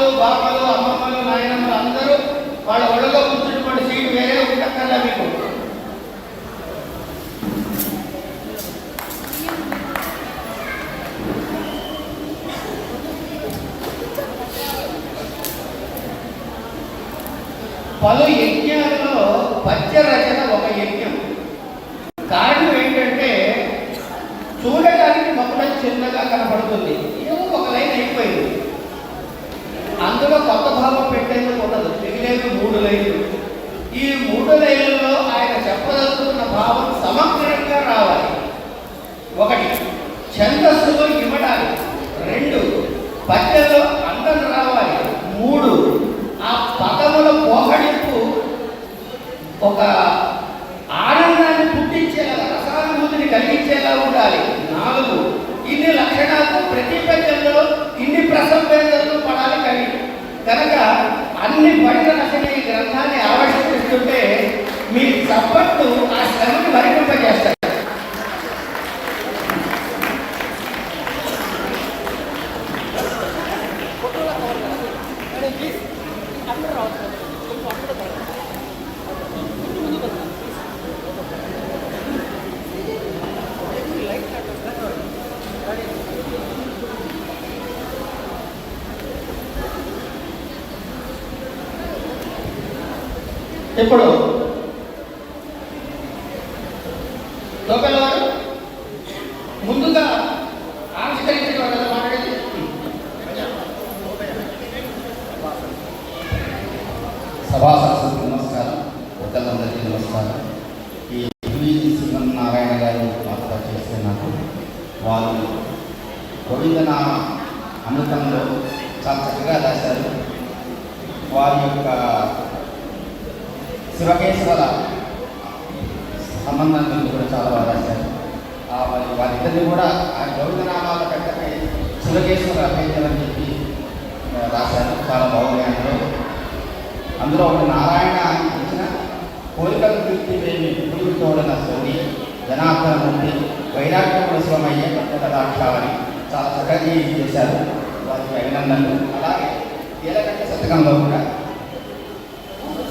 అమ్మలు బాపలు అమ్మమ్మలు నాయనమ్మలు అందరూ వాళ్ళ ఒళ్ళలో కూర్చున్నటువంటి సీటు వేరే ఉండక్కర్లా మీకు? పలు యజ్ఞాలలో పద్య రచన ఒక యజ్ఞం. కారణం ఏంటంటే చూడటానికి మొక్కడం చిన్నగా కనపడుతుంది. ఏమో ఒక లైన్ అయిపోయింది. అందులో కొత్త భావం పెట్టేందుకు ఉండదు. మిగిలేదు మూడు లైన్లు. ఈ మూడు లైన్లలో ఆయన చెప్పదలుచుకున్న భావం సమగ్రంగా రావాలి. ఒకటి ఛందస్సులో ఇవ్వడానికి రెండు పద్యంలో అందం రావాలి మూడు ఆ పదముల పోహడింపు ఒక ఆనందాన్ని పుట్టించేలా రసానుభూతిని కలిగించేలా ఉండాలి నాలుగు ఇన్ని లక్షణాలు ప్రతి పద్యంలో ఇన్ని ప్రసంవేదనలు పడాలి కవి కనుక అన్ని పడిన రచన ఈ గ్రంథాన్ని ఆవిష్కరిస్తుంటే మీ చప్పట్లు ఆ శ్రమను మరిపింపజేస్తాయి ఇప్పుడు లోకల్ వారు ముందుగా ఆవిష్కరించిన వాళ్ళ మాట్లాడేది సభాసదస్సుకు నమస్కారం. పెద్దలందరికీ నమస్కారం. ఈ సింహం నారాయణ గారు మాతో చేస్తే వాళ్ళు వారు అమృతంలో చాలా చక్కగా రాశారు. వారి యొక్క శివకేశ్వర సంబంధం గురించి కూడా చాలా బాగా రాశారు. వారిద్దరిని కూడా ఆ గౌరవనామాల కంటే శివకేశ్వర అభ్యర్థులు అని చెప్పి రాశారు. చాలా బాగుంది అందులో. అందులో ఒక నారాయణ ఇచ్చిన కోరికలు తీర్చివేమి పురుగు తోడన సోని జనార్దన మూర్తి వైరాగ్యముల శివమయ్యే పట్టణ దాక్షాలని చాలా చక్కగా చేశారు వారికి అభినందనలు. అలాగే కీలకంటే శతకంలో కూడా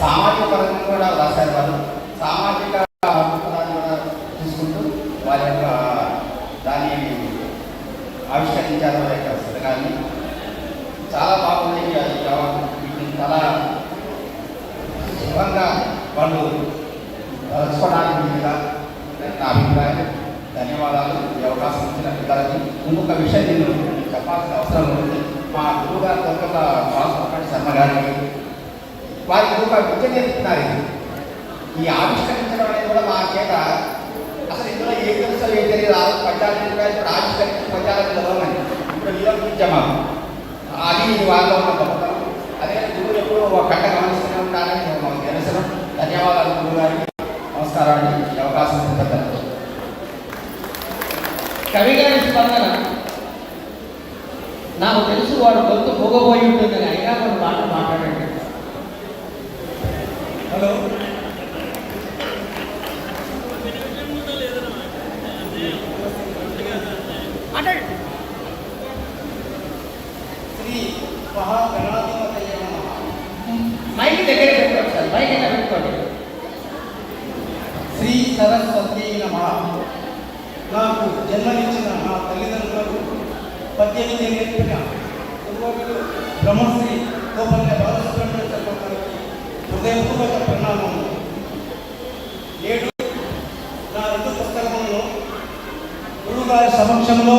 సామాజిక పరంగా కూడా రాశారు వాళ్ళు. సామాజిక దృక్పథాన్ని కూడా తీసుకుంటూ వారి యొక్క దాన్ని ఆవిష్కరించారు వారి యొక్క శతకాన్ని చాలా బాగుంది వీటిని చాలా శుభంగా వాళ్ళు తలుచుకోవడానికి వీలుగా నా అభిప్రాయం. ధన్యవాదాలు. ఈ అవకాశం ఇచ్చిన పిల్లలకి. ఇంకొక విషయం నేను చెప్పాల్సిన అవసరం ఉంది. మా గురువు గారు తొలక బాలసుబ్రహ్మణ్య శర్మ గారికి వారికి ఒక విద్య నేర్పుతున్నారు ఇది. ఈ ఆవిష్కరించడం అనేది కూడా మా చేత అసలు ఇందులో ఏ తెలుసో ఏం తెలియదు ఆ పద్యాలు ఇప్పుడు ఆవిష్కరించి పద్యాలని చదవమని ఇప్పుడు ఈరోజు విద్యమాం అది వాళ్ళలో ఉన్న గొప్పతనం. అదే గురువు ఎప్పుడు ఒక కట్ట గమనిస్తూనే ఉంటారని మాకు తెలుసు. ధన్యవాదాలు గురువు గారికి. నమస్కారం అండి. ఈ అవకాశం ఇచ్చిన కవి గారి స్పందన. నాకు తెలుసు వాడు గొంతు పోగబోయి ఉంటుందని అయినా కొన్ని మాటలు మాట్లాడండి. హలో. శ్రీ. మైక్ దగ్గర పెట్టుకోండి సార్ మైక్ దగ్గర పెట్టుకోండి. శ్రీ సరస్వతి నమ. నాకు జన్మనిచ్చిన నా తల్లిదండ్రులకు పద్దెనిమిది నేర్పిన బ్రహ్మశ్రీ గోపల్య గారికి హృదయపూర్వక పరిణామము నేడు నా రెండు వారి సమక్షంలో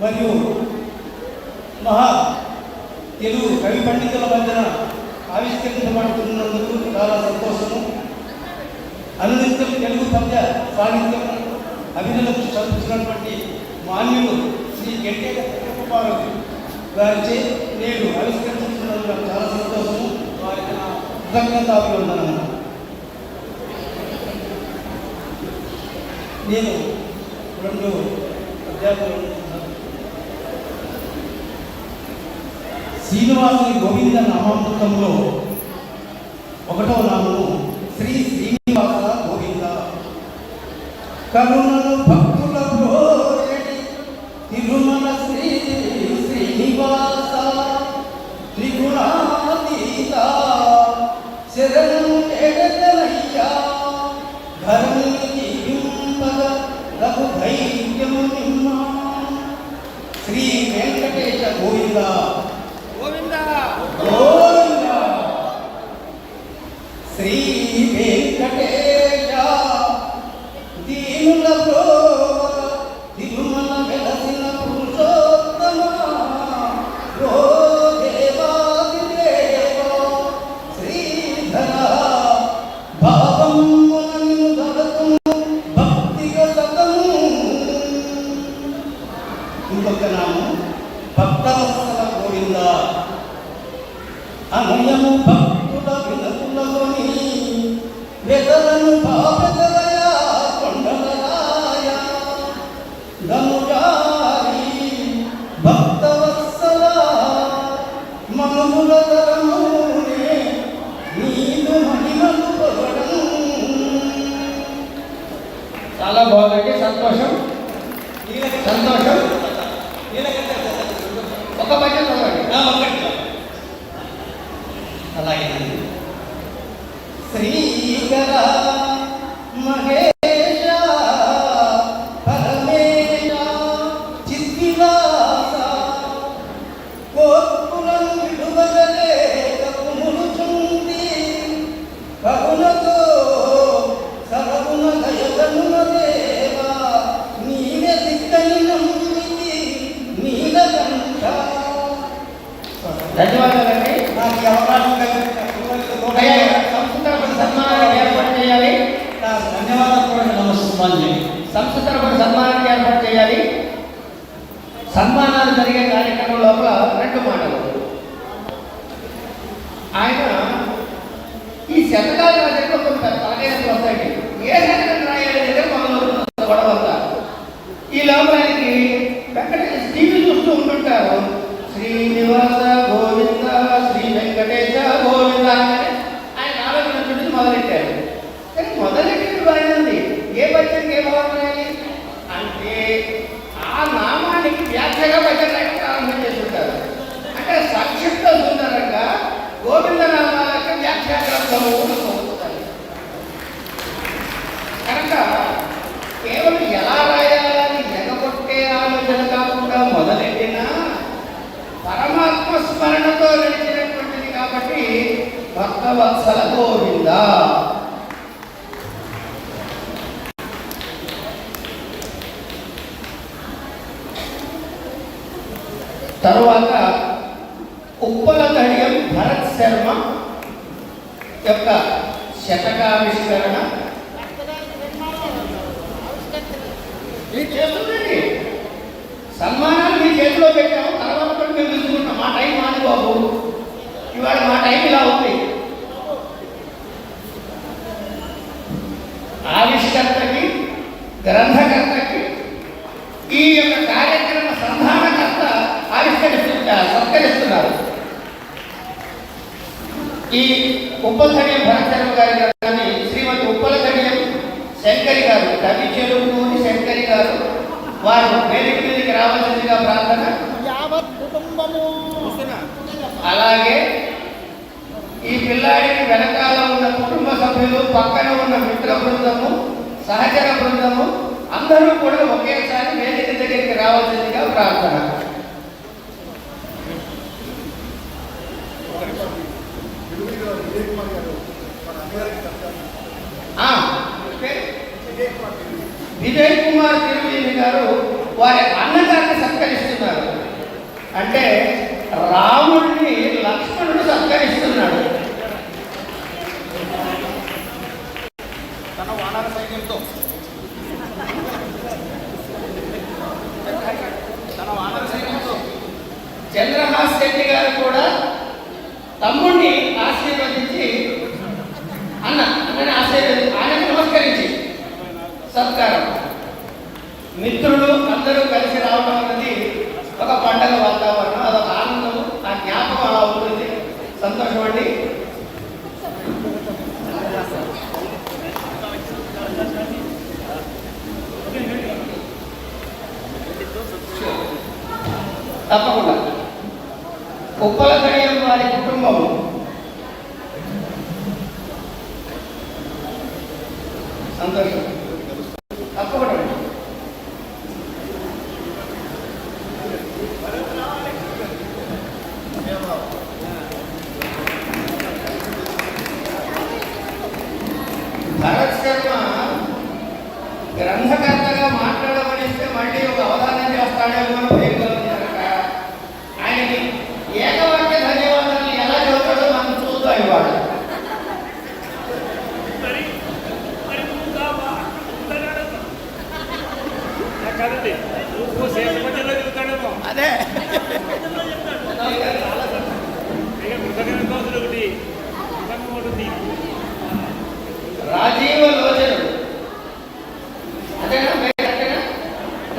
మరియు మహా తెలుగు కవి పండితుల మధ్యన ఆవిష్కరించబడుతున్నందుకు చాలా సంతోషము. అనునిత్యం తెలుగు పద్య సాహిత్యం అభినలకు చదువుతున్నటువంటి మాన్యులు శ్రీ గెంటే కుమారు గారిచే నేను ఆవిష్కరించుతున్నందుకు నాకు చాలా సంతోషము వారికి నా ఉన్నాను. నేను రెండు అధ్యాపకులు శ్రీనివాసుని గోవింద నామామృతంలో ఒకటో నామము శ్రీ శ్రీనివాస గోవింద. కరుణను భక్తుల తిరుమల శ్రీ శ్రీ వెంకటేశ గోవింద. గోవింద. ఇంకొక భక్తవత్సల గోవింద. అనయము భక్తుల వినకులలోని వెదలను పాపదలయ సంస్థ తరపున సన్మానానికి ఏర్పాటు చేయాలి. సన్మానాలు జరిగే కార్యక్రమం లోపల రెండు మాటలు. ఆయన ఈ శతకాలు రాజంటే కొన్ని తలకాయలు వస్తాయండి. ఏ శతకం రాయాలి దగ్గర మొదలు గొడవంతా ఈ లోపలికి వెంకటేశ్వర టీవీ చూస్తూ ఉంటుంటారు. శ్రీనివాస గోవింద శ్రీ వెంకటేశ గోవింద అని ఆయన ఆలోచన చుట్టూ మొదలెట్టారు కానీ మొదలెట్టింది బాగానే ఉంది ఏ పద్యానికి ఏ భావం రాయాలి అంటే ఆ నామానికి వ్యాఖ్యగా పద్యం రాయడం ప్రారంభం చేస్తుంటారు అంటే సంక్షిప్త సుందరంగా గోవింద నామాలకు వ్యాఖ్యా గ్రంథము కనుక కేవలం ఎలా రాయాలని ఎగగొట్టే ఆలోచన కాకుండా మొదలెట్టిన పరమాత్మ స్మరణతో నడిచినటువంటిది కాబట్టి భక్తవత్సల గోవింద తరువాత ఉప్పల ధైర్యం భరత్ శర్మ యొక్క శతకావిష్కరణ. మీరు చేస్తుందండి. సన్మానాలు మీ చేతిలో పెట్టాము తర్వాత కూడా మేము తీసుకుంటాం మా టైం మాది బాబు. ఇవాళ మా టైం ఇలా ఉంది. ఆవిష్కర్తకి గ్రంథ ఈ యొక్క కార్యక్రమ సంధానకర్త ఆవిష్కరిస్తున్నారు సత్కరిస్తున్నారు ఈ ఉప్పలధన్యం భరతశర్మ గారి గారిని శ్రీమతి ఉప్పలధన్యం శంకరి గారు కవి చెరువులోని శంకరి గారు వారు వేదిక మీదకి రావాల్సిందిగా ప్రార్థన. అలాగే ఈ పిల్లాడికి వెనకాల ఉన్న కుటుంబ సభ్యులు పక్కన ఉన్న మిత్ర బృందము సహచర బృందము అందరూ కూడా ఒకేసారి వేదిక దగ్గరికి రావాల్సిందిగా ప్రార్థన. ఆ, ఓకే. విజయ్ కుమార్ తిరుమల గారు వారి అన్నగారిని సత్కరిస్తున్నారు. అంటే రాముడిని లక్ష్మణుడు సత్కరిస్తున్నాడు. తన వానర సైన్యంతో. తన వానర సైన్యంతో. చంద్రహాస్ రెడ్డి గారు కూడా తమ్ముడిని ఆశీర్వదించి అన్న అన్నని ఆశీర్వదించి ఆయనకు నమస్కరించి. సత్కారం. మిత్రులు అందరూ కలిసి రావడం అనేది ఒక పండగ వాతావరణం. అదొక ఆనందం ఆ జ్ఞాపకం అలా ఉంటుంది. సంతోషం అండి తప్పకుండా ఉప్పల గడియం వారి కుటుంబం సంతోషం తప్పకుండా భరత్ శర్మ గ్రంథకర్తగా మాట్లాడమనిస్తే మళ్ళీ ఒక అవధానం చేస్తాడేమో రాజీవ